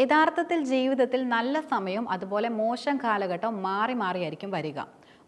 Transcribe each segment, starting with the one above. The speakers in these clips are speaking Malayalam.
യഥാർത്ഥത്തിൽ ജീവിതത്തിൽ നല്ല സമയവും അതുപോലെ മോശം കാലഘട്ടവും മാറി മാറിയായിരിക്കും വരിക.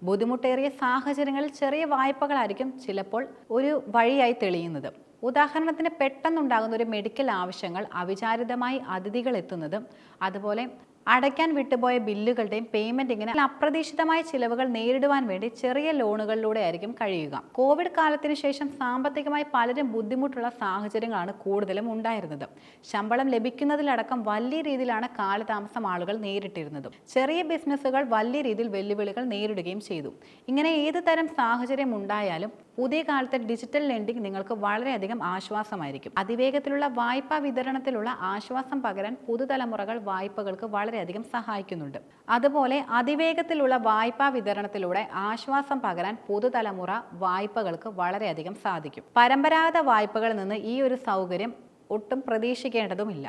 ബുദ്ധിമുട്ടേറിയ സാഹചര്യങ്ങളിൽ ചെറിയ വായ്പകളായിരിക്കും ചിലപ്പോൾ ഒരു വഴിയായി തെളിയുന്നത്. ഉദാഹരണത്തിന് പെട്ടെന്നുണ്ടാകുന്ന ഒരു മെഡിക്കൽ ആവശ്യങ്ങൾ അവിചാരിതമായി അതിഥികൾ എത്തുന്നതും അതുപോലെ അടയ്ക്കാൻ വിട്ടുപോയ ബില്ലുകളുടെയും പേയ്മെന്റ് ഇങ്ങനെ അപ്രതീക്ഷിതമായ ചിലവുകൾ നേരിടുവാൻ വേണ്ടി ചെറിയ ലോണുകളിലൂടെ ആയിരിക്കും കഴിയുക. കോവിഡ് കാലത്തിന് ശേഷം സാമ്പത്തികമായി പലരും ബുദ്ധിമുട്ടുള്ള സാഹചര്യങ്ങളാണ് കൂടുതലും ഉണ്ടായിരുന്നത്. ശമ്പളം ലഭിക്കുന്നതിലടക്കം വലിയ രീതിയിലാണ് കാലതാമസം ആളുകൾ നേരിട്ടിരുന്നത്. ചെറിയ ബിസിനസ്സുകൾ വലിയ രീതിയിൽ വെല്ലുവിളികൾ നേരിടുകയും ചെയ്തു. ഇങ്ങനെ ഏത് തരം സാഹചര്യം ഉണ്ടായാലും പുതിയ കാലത്തെ ഡിജിറ്റൽ ലെൻഡിംഗ് നിങ്ങൾക്ക് വളരെയധികം ആശ്വാസമായിരിക്കും. അതിവേഗത്തിലുള്ള വായ്പാ വിതരണത്തിലുള്ള ആശ്വാസം പകരാൻ പുതുതലമുറകൾ വായ്പകൾക്ക് വളരെയധികം സഹായിക്കുന്നുണ്ട്. അതുപോലെ അതിവേഗത്തിലുള്ള വായ്പാ വിതരണത്തിലൂടെ ആശ്വാസം പകരാൻ പുതുതലമുറ വായ്പകൾക്ക് വളരെയധികം സാധിക്കും. പരമ്പരാഗത വായ്പകളിൽ നിന്ന് ഈ ഒരു സൗകര്യം ഒട്ടും പ്രതീക്ഷിക്കേണ്ടതുമില്ല.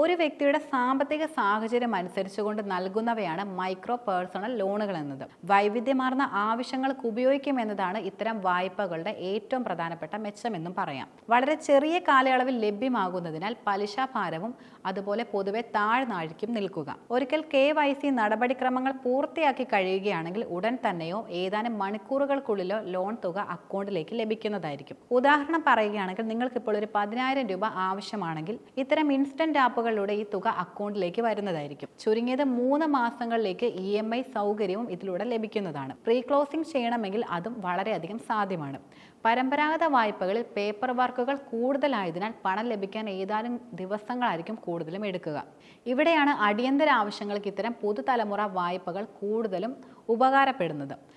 ഒരു വ്യക്തിയുടെ സാമ്പത്തിക സാഹചര്യം അനുസരിച്ചുകൊണ്ട് നൽകുന്നവയാണ് മൈക്രോ പേഴ്സണൽ ലോണുകൾ എന്നത്. വൈവിധ്യമാർന്ന ആവശ്യങ്ങൾക്ക് ഉപയോഗിക്കുമെന്നതാണ് ഇത്തരം വായ്പകളുടെ ഏറ്റവും പ്രധാനപ്പെട്ട മെച്ചമെന്നും പറയാം. വളരെ ചെറിയ കാലയളവിൽ ലഭ്യമാകുന്നതിനാൽ പലിശ ഭാരവും അതുപോലെ പൊതുവെ താഴ്നാഴിക്കും നിൽക്കുക. ഒരിക്കൽ കെ വൈ സി നടപടിക്രമങ്ങൾ പൂർത്തിയാക്കി കഴിയുകയാണെങ്കിൽ ഉടൻ തന്നെയോ ഏതാനും മണിക്കൂറുകൾക്കുള്ളിലോ ലോൺ തുക അക്കൗണ്ടിലേക്ക് ലഭിക്കുന്നതായിരിക്കും. ഉദാഹരണം പറയുകയാണെങ്കിൽ നിങ്ങൾക്ക് ഇപ്പോൾ ഒരു പതിനായിരം രൂപ ആവശ്യമാണെങ്കിൽ ഇത്തരം ഇൻസ്റ്റന്റ് ആപ്പുകളിലൂടെ ഈ തുക അക്കൗണ്ടിലേക്ക് വരുന്നതായിരിക്കും. ചുരുങ്ങിയത് മൂന്ന് മാസങ്ങളിലേക്ക് ഇ എം ഐ സൗകര്യവും ഇതിലൂടെ ലഭിക്കുന്നതാണ്. പ്രീ ക്ലോസിംഗ് ചെയ്യണമെങ്കിൽ അതും വളരെയധികം സാധ്യമാണ്. പരമ്പരാഗത വായ്പകളിൽ പേപ്പർ വർക്കുകൾ കൂടുതലായതിനാൽ പണം ലഭിക്കാൻ ഏതാനും ദിവസങ്ങളായിരിക്കും കൂടുതലും എടുക്കുക. ഇവിടെയാണ് അടിയന്തര ആവശ്യങ്ങൾക്ക് ഇത്തരം പുതുതലമുറ വായ്പകൾ കൂടുതലും ഉപകാരപ്പെടുന്നത്.